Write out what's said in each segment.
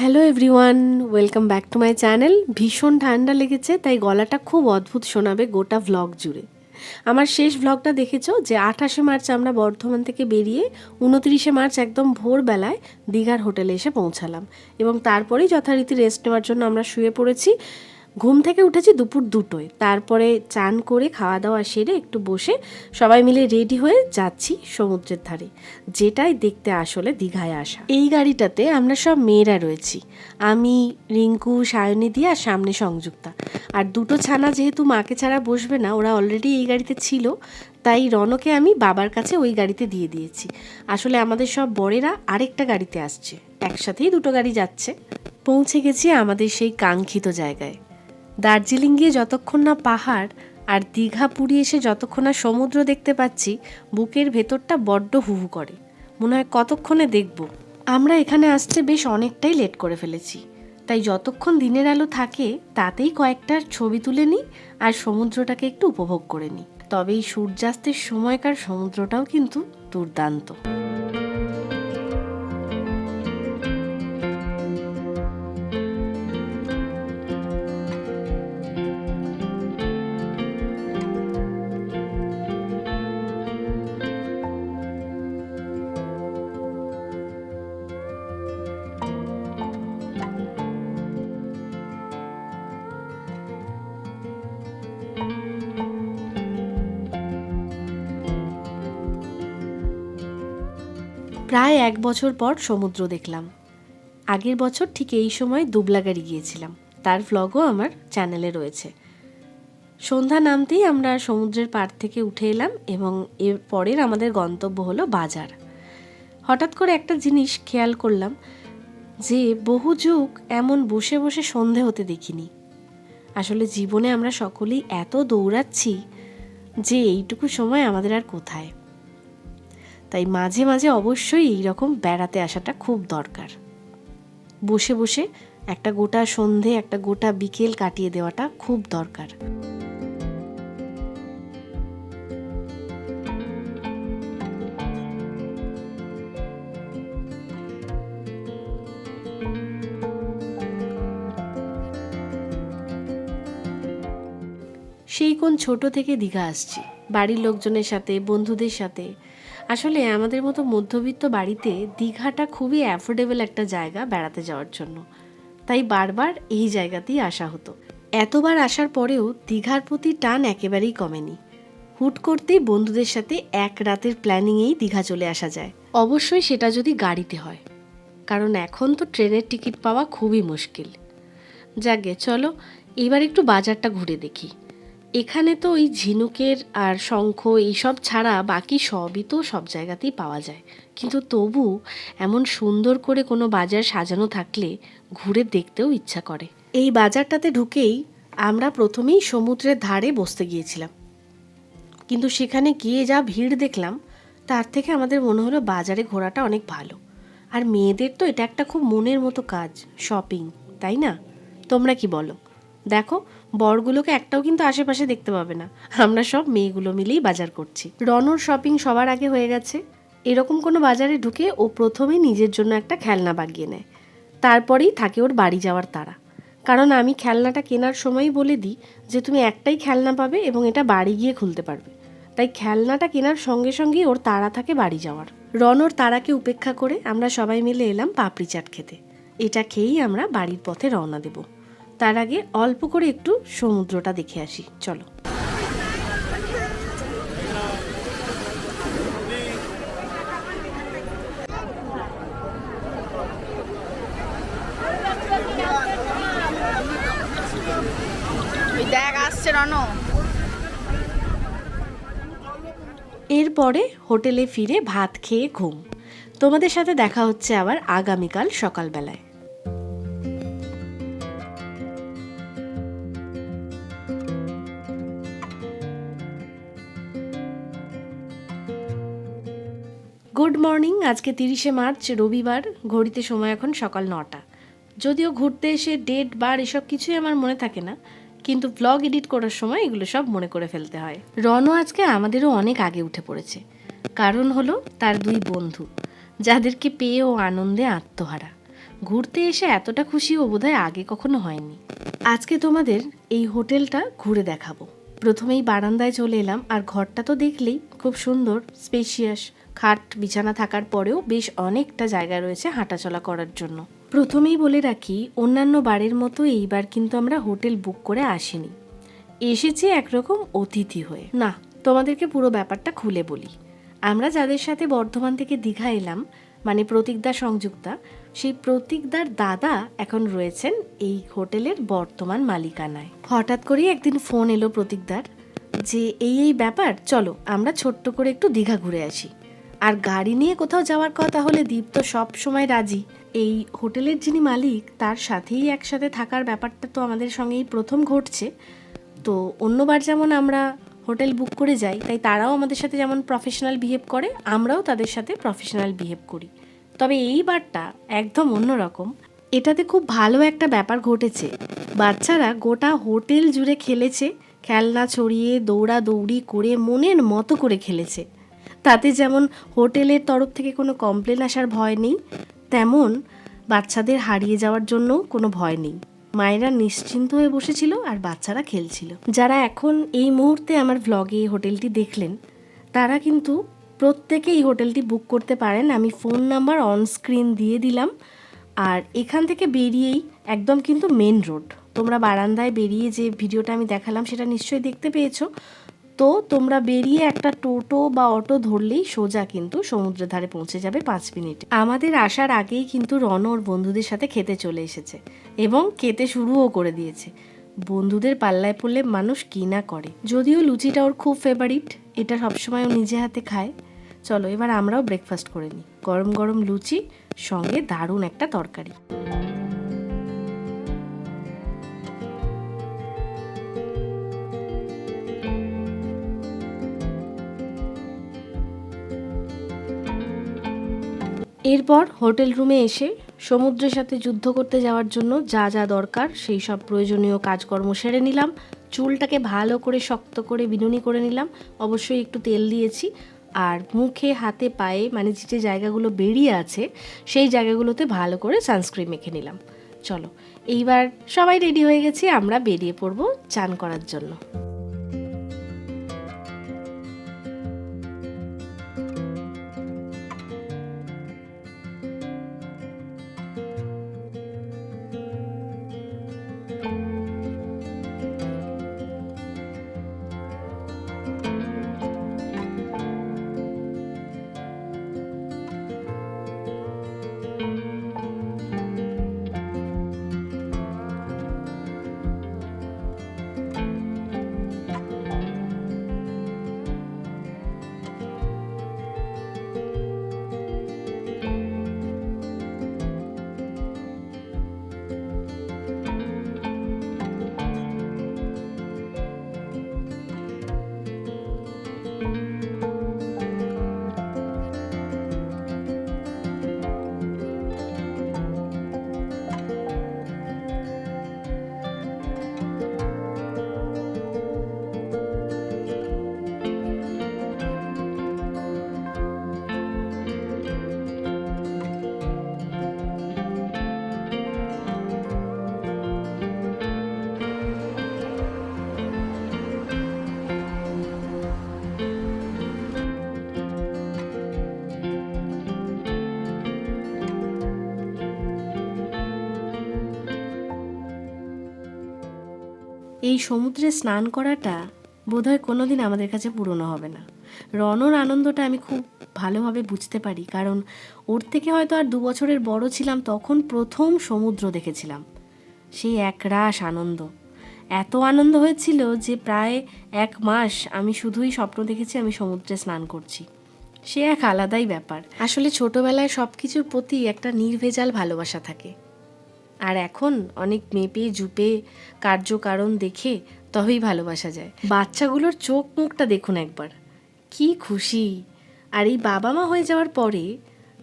Hello everyone welcome back to my channel ভীষণ ঠান্ডা লেগেছে, তাই গলাটা খুব অদ্ভুত শোনাবে গোটা ভ্লগ জুড়ে। আমার শেষ ভ্লগটা দেখেছ? যে আঠাশে মার্চ আমরা বর্ধমান থেকে বেরিয়ে উনত্রিশে মার্চ একদম ভোরবেলায় দীঘার হোটেলে এসে পৌঁছালাম। এবং তারপরেই যথারীতি রেস্ট নেওয়ার জন্য আমরা শুয়ে পড়েছি। ঘুম থেকে উঠেছি দুপুর দুটোয়। তারপরে চান করে খাওয়া দাওয়া সেরে একটু বসে সবাই মিলে রেডি হয়ে যাচ্ছি সমুদ্রের ধারে। যেটাই দেখতে আসলে দীঘায় আসা। এই গাড়িটাতে আমরা সব মেয়েরা রয়েছি। আমি, রিঙ্কু সায়নী দিয়ে আর সামনে সংযুক্তা। আর দুটো ছানা যেহেতু মাকে ছাড়া বসবে না, ওরা অলরেডি এই গাড়িতে ছিল। তাই রনকে আমি বাবার কাছে ওই গাড়িতে দিয়ে দিয়েছি। আসলে আমাদের সব বড়েরা আরেকটা গাড়িতে আসছে। একসাথেই দুটো গাড়ি যাচ্ছে। পৌঁছে গেছি আমাদের সেই কাঙ্ক্ষিত জায়গায়। দার্জিলিং গিয়ে যতক্ষণ না পাহাড় আর দীঘা পুরী এসে যতক্ষণ না সমুদ্র দেখতে পাচ্ছি, বুকের ভেতরটা বড্ড হুহু করে। মনে হয় কতক্ষণে দেখব। আমরা এখানে আসতে বেশ অনেকটাই লেট করে ফেলেছি। তাই যতক্ষণ দিনের আলো থাকে, তাতেই কয়েকটা ছবি তুলে নিই আর সমুদ্রটাকে একটু উপভোগ করে নিই। তবে এই সূর্যাস্তের সময়কার সমুদ্রটাও কিন্তু দুর্দান্ত। প্রায় এক বছর পর সমুদ্র দেখলাম। আগের বছর ঠিক এই সময় দুবলাগাড়ি গিয়েছিলাম। তার ভ্লগও আমার চ্যানেলে রয়েছে। সন্ধ্যা নামতেই আমরা সমুদ্রের পাড় থেকে উঠে এলাম এবং এর পরের আমাদের গন্তব্য হলো বাজার। হঠাৎ করে একটা জিনিস খেয়াল করলাম যে বহু যুগ এমন বসে বসে সন্ধে হতে দেখিনি। আসলে জীবনে আমরা সকলেই এত দৌড়াচ্ছি যে এইটুকু সময় আমাদের আর কোথায়? তাই মাঝে মাঝে অবশ্যই এই রকম বেড়াতে আসাটা খুব দরকার। বসে বসে একটা গোটা সন্ধে, একটা গোটা বিকেল কাটিয়ে দেওয়াটা খুব দরকার। সেই কোন ছোট থেকে দীঘা আসছি। বাড়ির লোকজনের সাথে, বন্ধুদের সাথে আসলে আমাদের মতো মধ্যবিত্ত বাড়িতে দীঘাটা খুবই অ্যাফোর্ডেবল একটা জায়গা বেড়াতে যাওয়ার জন্য। তাই বারবার এই জায়গাতেই আসা হতো। এতবার আসার পরেও দীঘার প্রতি টান একেবারেই কমেনি। হুট করতেই বন্ধুদের সাথে এক রাতের প্ল্যানিংয়েই দীঘা চলে আসা যায়। অবশ্যই সেটা যদি গাড়িতে হয়। কারণ এখন তো ট্রেনের টিকিট পাওয়া খুবই মুশকিল। যাকে চলো এবার একটু বাজারটা ঘুরে দেখি। এখানে তো ওই ঝিনুকের আর শঙ্খ এইসব ছাড়া বাকি সবই তো সব জায়গাতেই পাওয়া যায়। কিন্তু তবু এমন সুন্দর করে কোনো বাজার সাজানো থাকলে ঘুরে দেখতেও ইচ্ছা করে। এই বাজারটাতে ঢুকেই আমরা প্রথমেই সমুদ্রের ধারে বসতে গিয়েছিলাম। কিন্তু সেখানে গিয়ে যা ভিড় দেখলাম, তার থেকে আমাদের মনে হলো বাজারে ঘোরাটা অনেক ভালো। আর মেয়েদের তো এটা একটা খুব মনের মতো কাজ শপিং তাই না? তোমরা কি বলো? দেখো, বরগুলোকে একটাও কিন্তু আশেপাশে দেখতে পাবে না। আমরা সব মেয়েগুলো মিলেই বাজার করছি। রনর শপিং সবার আগে হয়ে গেছে। এরকম কোনো বাজারে ঢুকে ও প্রথমেই নিজের জন্য একটা খেলনা বাগিয়ে নেয়। তারপরেই থাকে ওর বাড়ি যাওয়ার তারা কারণ আমি খেলনাটা কেনার সময়ই বলে দিই যে, তুমি একটাই খেলনা পাবে এবং এটা বাড়ি গিয়ে খুলতে পারবে। তাই খেলনাটা কেনার সঙ্গে সঙ্গেই ওর তারা থাকে বাড়ি যাওয়ার। রনর তারাকে উপেক্ষা করে আমরা সবাই মিলে এলাম পাপড়ি চাট খেতে। এটা খেয়েই আমরা বাড়ির পথে রওনা দেবো। তার আগে অল্প করে একটু সমুদ্রটা দেখে আসি। চলো। দেখ আসছে রন। এরপরে হোটেলে ফিরে ভাত খেয়ে ঘুম। তোমাদের সাথে দেখা হচ্ছে আবার আগামীকাল সকালবেলায়। গুড মর্নিং আজকে তিরিশে মার্চ, রবিবার, ঘড়িতে সময় এখন সকাল নটা। যদিও ঘুরতে এসে ডেট বার এসব কিছুই আমার মনে থাকে না, কিন্তু ব্লগ এডিট করার সময় এগুলো সব মনে করে ফেলতে হয়। রনও আজকে আমাদেরও অনেক আগে উঠে পড়েছে। কারণ হলো তার দুই বন্ধু, যাদেরকে পেয়ে ও আনন্দে আত্মহারা। ঘুরতে এসে এতটা খুশি ও বোধহয় আগে কখনো হয়নি। আজকে তোমাদের এই হোটেলটা ঘুরে দেখাবো। প্রথমেই বারান্দায় চলে এলাম, আর ঘরটা তো দেখলেই খুব সুন্দর স্পেশিয়াস খাট বিছানা থাকার পরেও বেশ অনেকটা জায়গা রয়েছে হাঁটাচলা করার জন্য। প্রথমেই বলে রাখি, অন্যান্য বারের মতো এইবার কিন্তু আমরা হোটেল বুক করে আসিনি। এসেছি একরকম অতিথি হয়ে। না, তোমাদেরকে পুরো ব্যাপারটা খুলে বলি। আমরা যাদের সাথে বর্ধমান থেকে দীঘা এলাম মানে প্রতীকদা সংযুক্তা, সেই প্রতীকদার দাদা এখন রয়েছেন এই হোটেলের বর্তমান মালিকানায়। হঠাৎ করেই একদিন ফোন এলো প্রতীকদার যে, এই এই ব্যাপার, চলো, আমরা ছোট্ট করে একটু দীঘা ঘুরে আসি। আর গাড়ি নিয়ে কোথাও যাওয়ার কথা হলে দীপ তো সব সময় রাজি। এই হোটেলের যিনি মালিক, তার সাথেই একসাথে থাকার ব্যাপারটা তো আমাদের সঙ্গেই প্রথম ঘটছে। তো অন্যবার যেমন আমরা হোটেল বুক করে যাই, তাই তারাও আমাদের সাথে যেমন প্রফেশনাল বিহেভ করে, আমরাও তাদের সাথে প্রফেশনাল বিহেভ করি। তবে এইবারটা একদম অন্যরকম এটাতে খুব ভালো একটা ব্যাপার ঘটেছে। বাচ্চারা গোটা হোটেল জুড়ে খেলেছে, খেলনা ছড়িয়ে, দৌড়াদৌড়ি করে, মনের মতো করে খেলেছে। তাতে যেমন হোটেলের তরফ থেকে কোনো কমপ্লেন আসার ভয় নেই, তেমন বাচ্চাদের হারিয়ে যাওয়ার জন্য কোনো ভয় নেই। মায়েরা নিশ্চিন্ত হয়ে বসেছিল আর বাচ্চারা খেলছিল। যারা এখন এই মুহূর্তে আমার ভ্লগে হোটেলটি দেখলেন, তারা কিন্তু প্রত্যেকে এই হোটেলটি বুক করতে পারেন। আমি ফোন নাম্বার অন স্ক্রিন দিয়ে দিলাম আর এখান থেকে বেরিয়েই একদম কিন্তু মেন রোড তোমরা বারান্দায় বেরিয়ে যে ভিডিওটা আমি দেখালাম, সেটা নিশ্চয়ই দেখতে পেয়েছ। তো তোমরা বেরিয়ে একটা টোটো বা অটো ধরলেই সোজা কিন্তু সমুদ্রের ধারে পৌঁছে যাবে পাঁচ মিনিট। আমাদের আসার আগেই কিন্তু রণ ওর বন্ধুদের সাথে খেতে চলে এসেছে এবং খেতে শুরুও করে দিয়েছে। বন্ধুদের পাল্লায় পড়লে মানুষ কি না করে। যদিও লুচিটা ওর খুব ফেভারিট এটা সবসময় ও নিজে হাতে খায়। চলো এবার আমরাও ব্রেকফাস্ট করে নিই। গরম গরম লুচি, সঙ্গে দারুণ একটা তরকারি। এরপর হোটেল রুমে এসে সমুদ্রের সাথে যুদ্ধ করতে যাওয়ার জন্য যা যা দরকার সেই সব প্রয়োজনীয় কাজকর্ম সেরে নিলাম। চুলটাকে ভালো করে শক্ত করে বিনুনি করে নিলাম। অবশ্যই একটু তেল দিয়েছি। আর মুখে, হাতে, পায়ে মানে যে জায়গাগুলো বেরিয়ে আছে, সেই জায়গাগুলোতে ভালো করে সানস্ক্রিন মেখে নিলাম। চলো, এইবার সবাই রেডি হয়ে গেছি, আমরা বেরিয়ে পড়ব চান করার জন্য। এই সমুদ্রে স্নান করাটা বোধহয় কোনোদিন আমাদের কাছে পুরনো হবে না। রনর আনন্দটা আমি খুব ভালোভাবে বুঝতে পারি, কারণ ওর থেকে হয়তো আর দু বছরের বড় ছিলাম তখন প্রথম সমুদ্র দেখেছিলাম। সেই একরাশ আনন্দ। এত আনন্দ হয়েছিল যে প্রায় এক মাস আমি শুধুই স্বপ্ন দেখেছি আমি সমুদ্রে স্নান করছি। সে এক আলাদাই ব্যাপার। আসলে ছোটবেলায় সব কিছুর প্রতি একটা নির্ভেজাল ভালোবাসা থাকে। আর এখন অনেক মেপে, জুপে, কার্যকারণ দেখে তবেই ভালোবাসা যায়। বাচ্চাগুলোর চোখ মুখটা দেখুন একবার। কি খুশি। আর এই বাবা মা হয়ে যাওয়ার পরে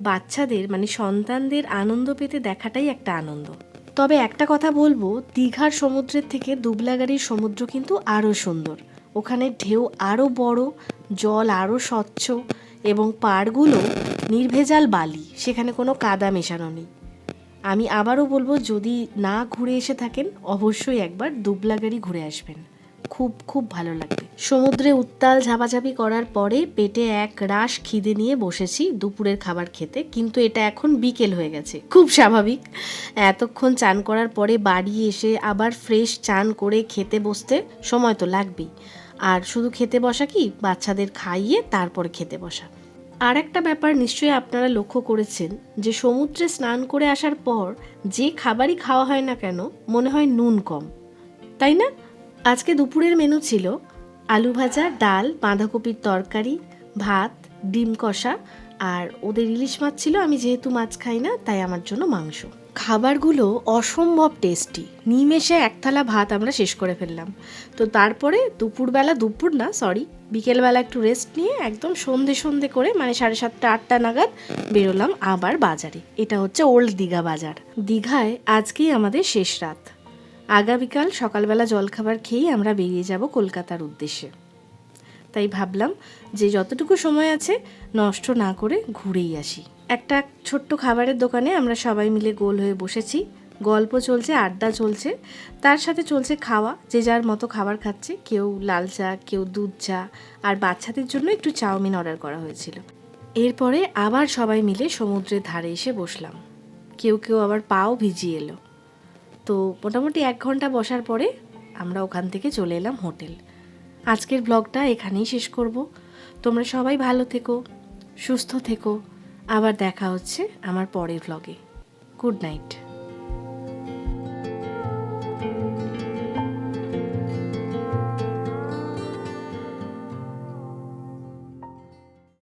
বাচ্চাদের মানে সন্তানদের আনন্দ পেতে দেখাটাই একটা আনন্দ। তবে একটা কথা বলব, দীঘার সমুদ্রের থেকে দুবলাগাড়ির সমুদ্র কিন্তু আরও সুন্দর। ওখানে ঢেউ আরও বড়, জল আরও স্বচ্ছ এবং পাড়গুলো নির্ভেজাল বালি, সেখানে কোনো কাদা মেশানো নেই। আমি আবারও বলব, যদি না ঘুরে এসে থাকেন, অবশ্যই একবার দুবলাগাড়ি ঘুরে আসবেন। খুব খুব ভালো লাগবে। সমুদ্রে উত্তাল ঝাপাঝাপি করার পরে পেটে এক রাশ খিদে নিয়ে বসেছি দুপুরের খাবার খেতে, কিন্তু এটা এখন বিকেল হয়ে গেছে। খুব স্বাভাবিক। এতক্ষণ চান করার পরে বাড়ি এসে আবার ফ্রেশ চান করে খেতে বসতে সময় তো লাগবেই। আর শুধু খেতে বসা কি? বাচ্চাদের খাইয়ে তারপর খেতে বসা। আর একটা ব্যাপার নিশ্চয়ই আপনারা লক্ষ্য করেছেন, যে সমুদ্রে স্নান করে আসার পর যে খাবারই খাওয়া হয় না কেন, মনে হয় নুন কম। তাই না? আজকে দুপুরের মেনু ছিল আলু ভাজা, ডাল, বাঁধাকপির তরকারি, ভাত, ডিম কষা, আর ওদের ইলিশ মাছ ছিল, আমি যেহেতু মাছ খাই না, তাই আমার জন্য মাংস। খাবারগুলো অসম্ভব টেস্টি। নিমেষে এক থালা ভাত আমরা শেষ করে ফেললাম। তো তারপরে দুপুরবেলা, দুপুর না সরি বিকেলবেলা একটু রেস্ট নিয়ে একদম সন্ধে সন্ধে করে মানে সাড়ে সাতটা, আটটা নাগাদ বেরোলাম আবার বাজারে। এটা হচ্ছে ওল্ড দীঘা বাজার। দীঘায় আজকেই আমাদের শেষ রাত। আগামীকাল সকালবেলা জলখাবার খেয়েই আমরা বেরিয়ে যাব কলকাতার উদ্দেশ্যে। তাই ভাবলাম যে যতটুকু সময় আছে, নষ্ট না করে ঘুরেই আসি। একটা ছোট্ট খাবারের দোকানে আমরা সবাই মিলে গোল হয়ে বসেছি। গল্প চলছে, আড্ডা চলছে। তার সাথে চলছে খাওয়া। যে যার মতো খাবার খাচ্ছে। কেউ লাল চা, কেউ দুধ চা। আর বাচ্চাদের জন্য একটু চাউমিন অর্ডার করা হয়েছিল। এরপরে আবার সবাই মিলে সমুদ্রের ধারে এসে বসলাম। কেউ কেউ আবার পাও ভিজিয়ে এলো। তো মোটামুটি এক ঘণ্টা বসার পরে আমরা ওখান থেকে চলে এলাম হোটেল। আজকের ব্লগটা এখানেই শেষ করব। তোমরা সবাই ভালো থেকো সুস্থ থেকো। আবার দেখা হচ্ছে আমার পরের ভ্লগে গুড নাইট